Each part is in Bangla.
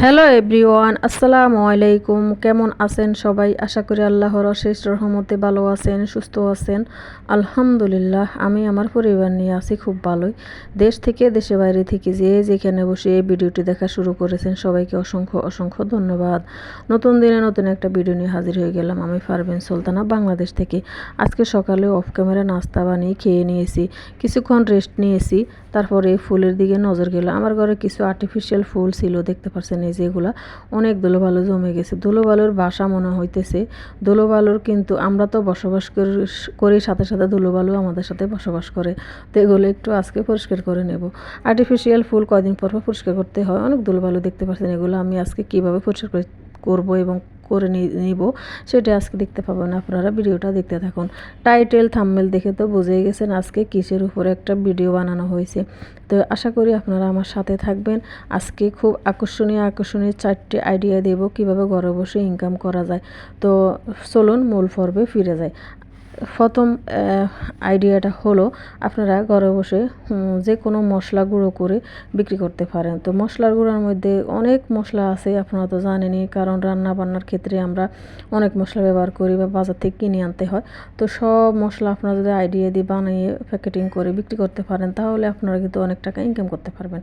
হ্যালো এভরিওয়ান, আসসালামু আলাইকুম। কেমন আছেন সবাই? আশা করি আল্লাহর অশেষ রহমতে ভালো আছেন, সুস্থ আছেন। আলহামদুলিল্লাহ, আমি আমার পরিবার নিয়ে আছি খুব ভালোই। দেশ থেকে দেশে বাইরে থেকে যে যেখানে বসে এই ভিডিওটি দেখা শুরু করেছেন, সবাইকে অসংখ্য অসংখ্য ধন্যবাদ। নতুন দিনে নতুন একটা ভিডিও নিয়ে হাজির হয়ে গেলাম আমি পারবেন সুলতানা, বাংলাদেশ থেকে। আজকে সকালে অফ ক্যামেরা নাস্তা বানিয়ে খেয়ে নিয়েছি, কিছুক্ষণ রেস্ট নিয়েছি, তারপরে ফুলের দিকে নজর গেল। আমার ঘরে কিছু আর্টিফিশিয়াল ফুল ছিল, দেখতে পাচ্ছেন এই যেগুলা অনেক ধুলোবালু জমে গেছে। ধুলোবালুর বাসা মনে হইতেছে ধুলোবালুর কিন্তু আমরা তো বসবাস করি করি সাথে সাথে ধুলোবালু আমাদের সাথে বসবাস করে। তো এগুলো একটু আজকে পরিষ্কার করে নেব। আর্টিফিশিয়াল ফুল কদিন পর পর পরিষ্কার করতে হয়, অনেক ধুলোবালু দেখতে পাচ্ছেন এগুলো, আমি আজকে কীভাবে পরিষ্কার করব এবং করে নিব, সেটা আজকে দেখতে পাবেন আপনারা, ভিডিওটা দেখতে থাকুন। টাইটেল থাম্মেল দেখে তো বুঝেই গেছেন আজকে কিসের উপরে একটা ভিডিও বানানো হয়েছে। তো আশা করি আপনারা আমার সাথে থাকবেন। আজকে খুব আকর্ষণীয় আকর্ষণীয় চারটি আইডিয়া দেব, কীভাবে ঘরে বসে ইনকাম করা যায়। তো চলুন মূল পর্বে ফিরে যায় প্রথম আইডিয়াটা হলো আপনারা ঘরে বসে যে কোনো মশলা গুঁড়ো করে বিক্রি করতে পারেন। তো মশলার গুঁড়োর মধ্যে অনেক মশলা আছে, আপনারা তো জানেনই, কারণ রান্না বান্নার ক্ষেত্রে আমরা অনেক মশলা ব্যবহার করি বা বাজার থেকে কিনে আনতে হয়। তো সব মশলা আপনারা যদি আইডিয়া দিয়ে বানিয়ে প্যাকেটিং করে বিক্রি করতে পারেন, তাহলে আপনারা কিন্তু অনেক টাকা ইনকাম করতে পারবেন।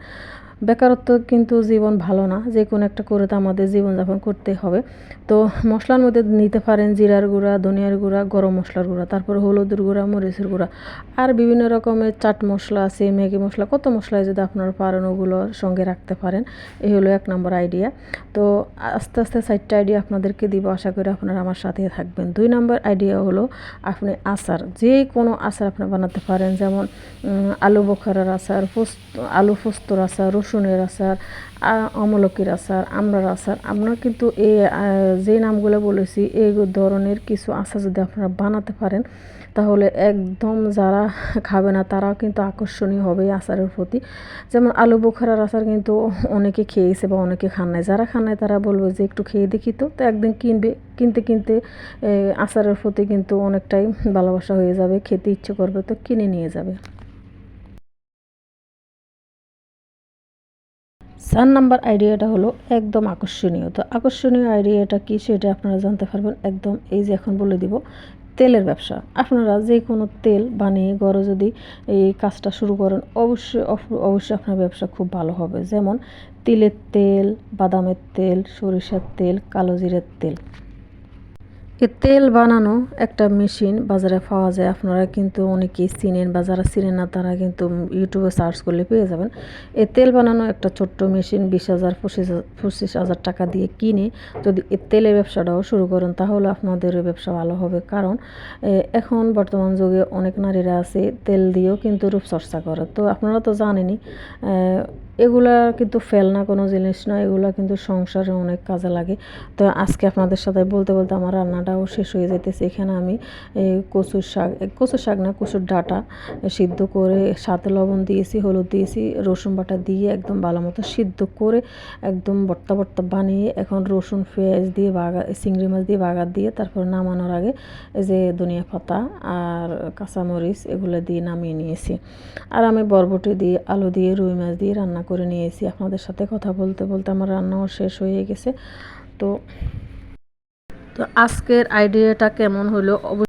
বেকারত্ব কিন্তু জীবন ভালো না, যে কোনো একটা করে তো আমাদের জীবনযাপন করতে হবে। তো মশলার মধ্যে নিতে পারেন জিরার গুঁড়া, ধনিয়ার গুঁড়া, গরম মশলার গুঁড়া। তারপর হলুদের গুঁড়া, মরিচের গুঁড়া আর বিভিন্ন রকমের চাট মশলা আছে, ম্যাগি মশলা, কত মশলায় যদি আপনারা পারেন ওগুলো সঙ্গে রাখতে পারেন, এই হলো এক নম্বর আইডিয়া। তো আস্তে আস্তে চারটে আইডিয়া আপনাদেরকে দিব, আশা করি আপনারা আমার সাথে থাকবেন। দুই নম্বর আইডিয়া হলো আপনি আচার, যে কোনো আচার আপনি বানাতে পারেন, যেমন আলু বোখারার আচার, পোস্ত, আলু পোস্তর আচার, রসুনের আচার অমলকির আচার আমরার আচার আপনারা কিন্তু এই যে নামগুলো বলেছি, এই ধরনের কিছু আচার যদি আপনারা বানাতে পারেন তাহলে একদম যারা খাবে না, তারাও কিন্তু আকর্ষণীয় হবে এই আচারের প্রতি। যেমন আলু বোখারার আচার কিন্তু অনেকে খেয়েছে বা অনেকে খান নাই। যারা খান নাই, তারা বলবে যে একটু খেয়ে দেখি তো। তো একদিন কিনবে, কিনতে কিনতে আচারের প্রতি কিন্তু অনেকটাই ভালোবাসা হয়ে যাবে, খেতে ইচ্ছে করবে তো কিনে নিয়ে যাবে। চার নাম্বার আইডিয়াটা হলো একদম আকর্ষণীয়। তো আকর্ষণীয় আইডিয়াটা কি সেটা আপনারা জানতে পারবেন একদম এই যে এখন বলে দিব। তেলের ব্যবসা। আপনারা যে কোনো তেল বানিয়ে ঘরে যদি এই কাজটা শুরু করেন, অবশ্যই অবশ্যই আপনার ব্যবসা খুব ভালো হবে। যেমন তিলের তেল, বাদামের তেল, সরিষার তেল, কালো জিরের তেল। এ তেল বানানো একটা মেশিন বাজারে পাওয়া যায়। আপনারা কিন্তু অনেকেই চিনেন বা যারা চিনেন না, তারা কিন্তু ইউটিউবে সার্চ করলে পেয়ে যাবেন। এ তেল বানানো একটা ছোট্ট মেশিন বিশ হাজার, পঁচিশ পঁচিশ হাজার টাকা দিয়ে কিনে যদি এ তেলের ব্যবসাটাও শুরু করেন, তাহলে আপনাদের ব্যবসা ভালো হবে। কারণ এখন বর্তমান যুগে অনেক নারীরা আছে তেল দিয়েও কিন্তু রূপচর্চা করে। তো আপনারা তো জানেনই এগুলা কিন্তু ফেলনা কোনো জিনিস নয় এগুলো কিন্তু সংসারে অনেক কাজে লাগে। তো আজকে আপনাদের সাথে বলতে বলতে আমার রান্নাটাও শেষ হয়ে যেতেছে এখানে আমি এই কচুর শাক কচুর শাক না, কচুর ডাটা সিদ্ধ করে সাথে লবণ দিয়েছি, হলুদ দিয়েছি, রসুন বাটা দিয়ে একদম ভালো মতো সিদ্ধ করে একদম বর্তা বর্তা বানিয়ে এখন রসুন, পেঁয়াজ দিয়ে বাগা, চিংড়ি মাছ দিয়ে বাগার দিয়ে তারপর নামানোর আগে এই যে ধনিয়া পাতা আর কাঁচামরিচ এগুলো দিয়ে নামিয়ে নিয়েছি। আর আমি বরবটি দিয়ে, আলু দিয়ে, রুই মাছ দিয়ে রান্না করে নিয়েছি। আপনাদের সাথে কথা বলতে বলতে আমার রান্নাও শেষ হয়ে গেছে। তো তো আজকের আইডিয়াটা কেমন হলো?